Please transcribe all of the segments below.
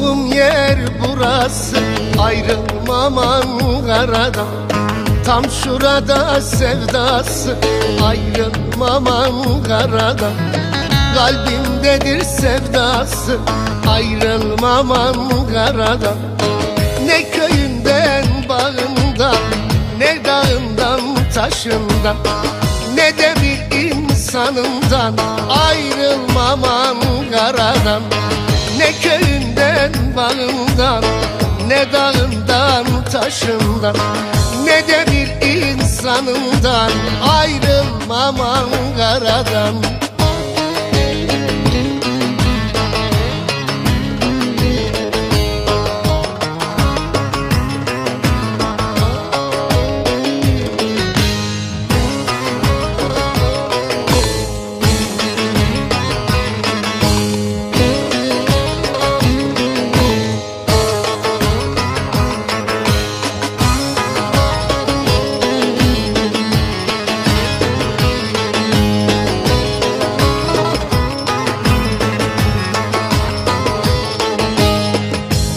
Doğduğum yer burası Ayrılmam Ankara'dan. Tam şurada sevdası Ayrılmam Ankara'dan. Kalbimdedir sevdası Ayrılmam Ankara'dan. Ne köyünden bağımdan Ne dağından taşından Ne de bir insanından Ayrılmam Ankara'dan. Ne köy köyünden bağından Ne dağından taşından Ne de bir insanından Ayrılmam Ankara'dan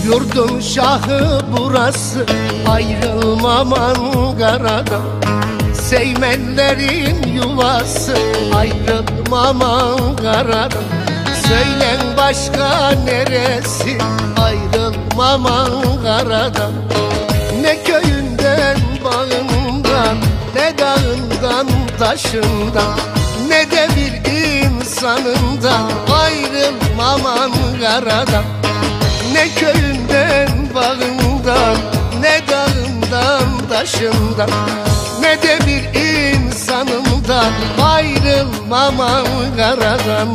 Yurdun şahı burası Ayrılmam Ankara'dan Seymenlerin yuvası Ayrılmam Ankara'dan Söylen başka neresi Ayrılmam Ankara'dan Ne köyünden bağından Ne dağından taşından Ne de bir insanından Ayrılmam Ankara'dan ne köyünden bağından Ne dağından taşından Ne de bir insanımdan Ayrılmam Ankara'dan